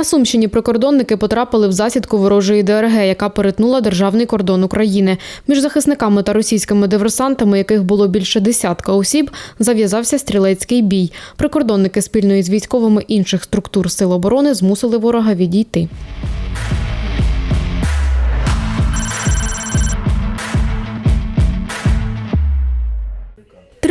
На Сумщині прикордонники потрапили в засідку ворожої ДРГ, яка перетнула державний кордон України. Між захисниками та російськими диверсантами, яких було більше десятка осіб, зав'язався стрілецький бій. Прикордонники спільно із військовими інших структур сил оборони змусили ворога відійти.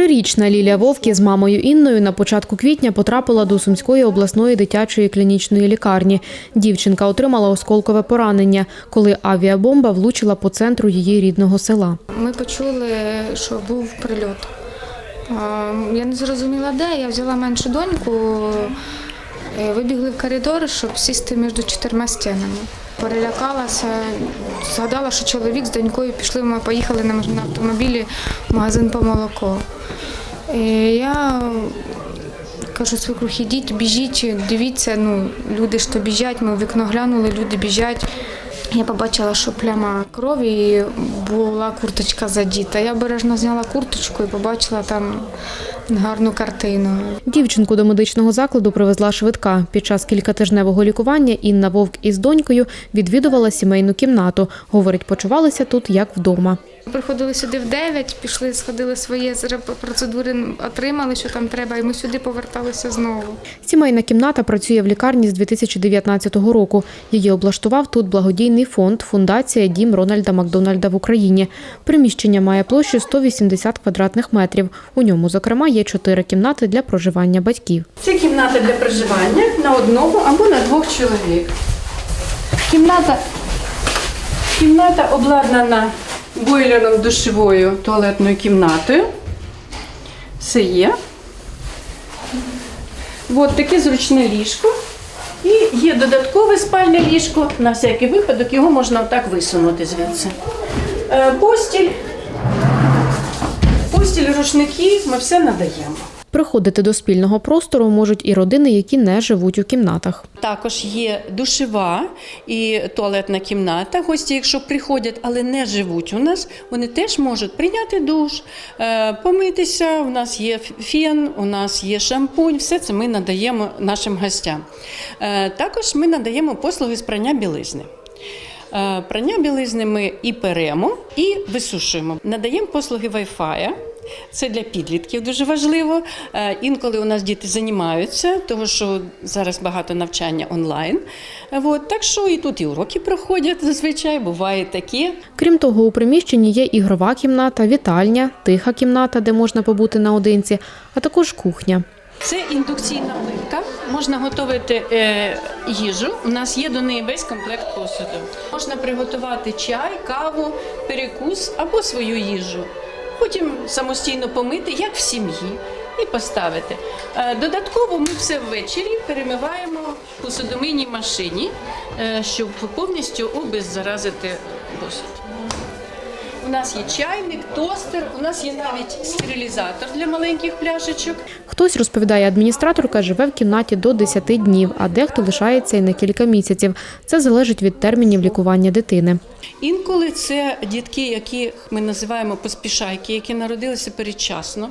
Трирічна Лілія Вовкі з мамою Інною на початку квітня потрапила до Сумської обласної дитячої клінічної лікарні. Дівчинка отримала осколкове поранення, коли авіабомба влучила по центру її рідного села. Ми почули, що був прильот. Я не зрозуміла, де. Я взяла меншу доньку, е, вибігли в коридор, щоб сісти між чотирма стінами. Перелякалася, згадала, що чоловік з донькою пішли, ми поїхали на автомобілі в магазин по молоко. І я кажу, свекрух, ідіть, біжіть, дивіться, ну, люди ж то біжать, ми в вікно глянули, люди біжать. Я побачила, що пляма крові і була курточка задіта. Я обережно зняла курточку і побачила там гарну картину. Дівчинку до медичного закладу привезла швидка. Під час кількатижневого лікування Інна Вовк із донькою відвідувала сімейну кімнату. Говорить, почувалася тут як вдома. Приходили сюди в 9, пішли, сходили свої процедури, отримали, що там треба, і ми сюди поверталися знову. Сімейна кімната працює в лікарні з 2019 року. Її облаштував тут благодійний фонд Фундація Дім Рональда Макдональда в Україні. Приміщення має площу 180 квадратних метрів. У ньому, зокрема, є чотири кімнати для проживання батьків. Це кімната для проживання на одного або на двох чоловік. Кімната, кімната обладнана бойлером душевою туалетною кімнатою. Все є. От таке зручне ліжко. І є додаткове спальне ліжко. На всякий випадок його можна отак висунути звідси. Е, Постіль. Постіль, рушники ми все надаємо. Приходити до спільного простору можуть і родини, які не живуть у кімнатах. Також є душева і туалетна кімната. Гості, якщо приходять, але не живуть у нас, вони теж можуть прийняти душ, е, помитися. У нас є фен, у нас є шампунь. Все це ми надаємо нашим гостям. Е, Також ми надаємо послуги з прання білизни. Е, Прання білизни ми і перемо, і висушуємо. Надаємо послуги Wi-Fi. Це для підлітків дуже важливо. Е, Інколи у нас діти займаються, тому що зараз багато навчання онлайн. Е, От, так що і тут і уроки проходять зазвичай, буває таке. Крім того, у приміщенні є ігрова кімната, вітальня, тиха кімната, де можна побути наодинці, а також кухня. Це індукційна плитка. Можна готувати е, їжу. У нас є до неї весь комплект посуду. Можна приготувати чай, каву, перекус або свою їжу. Потім самостійно помити, як в сім'ї, і поставити. Е, додатково ми все ввечері перемиваємо в посудомийній машині, е, щоб повністю обеззаразити посуд. У нас є чайник, тостер, у нас є навіть стерилізатор для маленьких пляшечок. Хтось розповідає, адміністраторка живе в кімнаті до 10 днів, а дехто лишається і на кілька місяців. Це залежить від термінів лікування дитини. Інколи це дітки, яких ми називаємо поспішайки, які народилися передчасно.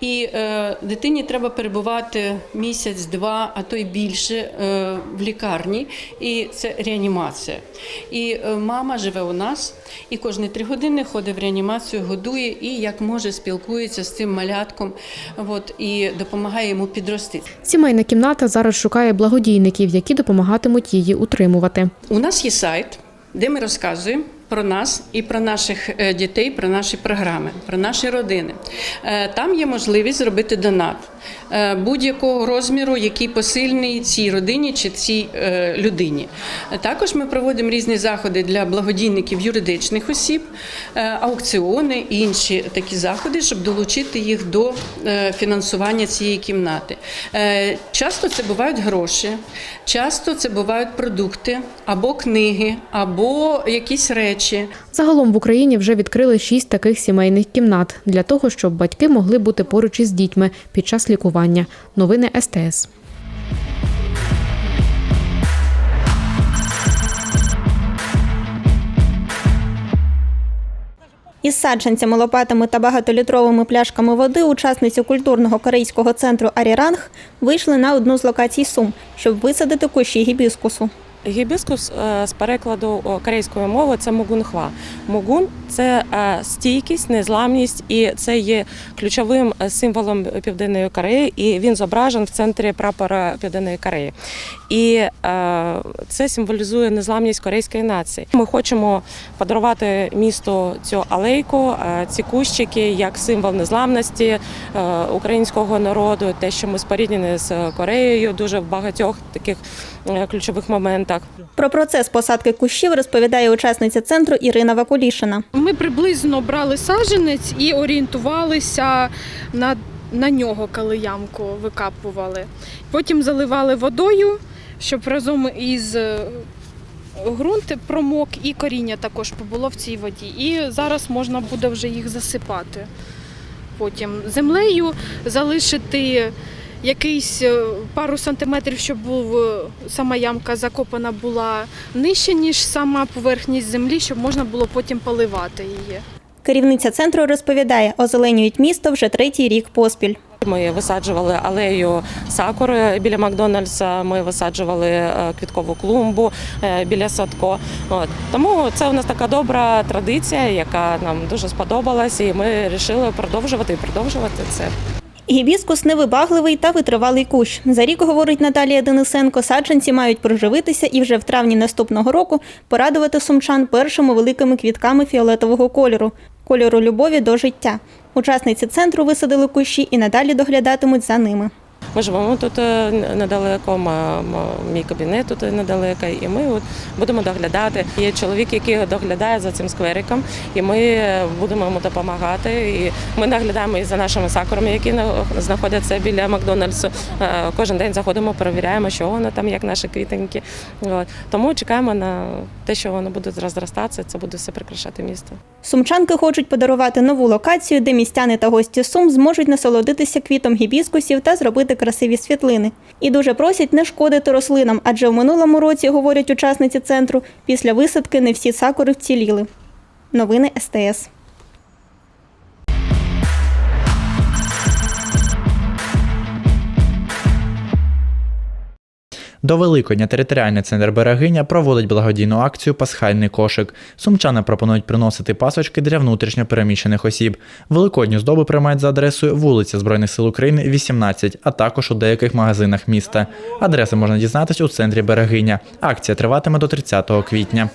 І е, дитині треба перебувати місяць-два, а то й більше е, в лікарні. І це реанімація. І е, мама живе у нас, і кожні три години ходить в реанімацію, годує і як може спілкується з цим малятком. От, і допомагає йому підрости. Сімейна кімната зараз шукає благодійників, які допомагатимуть її утримувати. У нас є сайт, де ми розказуємо про нас і про наших е, дітей, про наші програми, про наші родини. Е, Там є можливість зробити донат е, будь-якого розміру, який посильний цій родині чи цій людині. Також ми проводимо різні заходи для благодійників юридичних осіб, аукціони і інші такі заходи, щоб долучити їх до фінансування цієї кімнати. Часто це бувають гроші, часто це бувають продукти або книги, або якісь речі. Загалом в Україні вже відкрили шість таких сімейних кімнат для того, щоб батьки могли бути поруч із дітьми під час лікування. Новини СТС. Із саджанцями, лопатами та багатолітровими пляшками води учасниці культурного корейського центру Аріранг вийшли на одну з локацій Сум, щоб висадити кущі гібіскусу. Гібіскус е, з перекладу корейської мови це мугунхва. Мугун це е, стійкість, незламність, і це є ключовим е, символом Південної Кореї. І він зображен в центрі прапора Південної Кореї. І це символізує незламність корейської нації. Ми хочемо подарувати місту цю алейку, ці кущики як символ незламності українського народу, те, що ми споріднені з Кореєю, дуже в багатьох таких ключових моментах. Про процес посадки кущів розповідає учасниця центру Ірина Вакулішина. Ми приблизно брали саджанець і орієнтувалися на, на нього, коли ямку викапували. Потім заливали водою, щоб разом із е, ґрунт промок і коріння також побуло в цій воді. І зараз можна буде вже їх засипати. Потім землею залишити якийсь е, пару сантиметрів, щоб був, е, сама ямка закопана була нижче, ніж сама поверхність землі, щоб можна було потім поливати її. Керівниця центру розповідає, озеленюють місто вже третій рік поспіль. Ми висаджували алею сакури біля Макдональдса. Ми висаджували е, квіткову клумбу біля садко. От тому це у нас така добра традиція, яка нам дуже сподобалась, і ми вирішили продовжувати і продовжувати це. Гібіскус невибагливий та витривалий кущ. За рік, говорить Наталія Денисенко, саджанці мають проживитися і вже в травні наступного року порадувати сумчан першими великими квітками фіолетового кольору кольору любові до життя. Учасниці центру висадили кущі і надалі доглядатимуть за ними. Ми живемо тут е, недалеко, мій кабінет тут недалеко, і ми от будемо доглядати. Є чоловік, який доглядає за цим сквериком, і ми будемо йому допомагати. І ми наглядаємо і за нашими сакурами, які знаходяться біля Макдональдсу. Е, Кожен день заходимо, перевіряємо, що воно там, як наші квітеньки. Тому чекаємо на те, що воно буде розростатися. Це буде все прикрашати місто. Сумчанки хочуть подарувати нову локацію, де містяни та гості Сум зможуть насолодитися квітом гібіскусів та зробити красиві світлини. І дуже просять не шкодити рослинам, адже в минулому році, говорять учасниці центру, після висадки не всі сакури вціліли. Новини СТС. До Великодня територіальний центр Берегиня проводить благодійну акцію Пасхальний кошик. Сумчани пропонують приносити пасочки для внутрішньо переміщених осіб. Великодні здоби приймають за адресою вулиця Збройних сил України, 18, а також у деяких магазинах міста. Адреси можна дізнатись у центрі Берегиня. Акція триватиме до 30 квітня.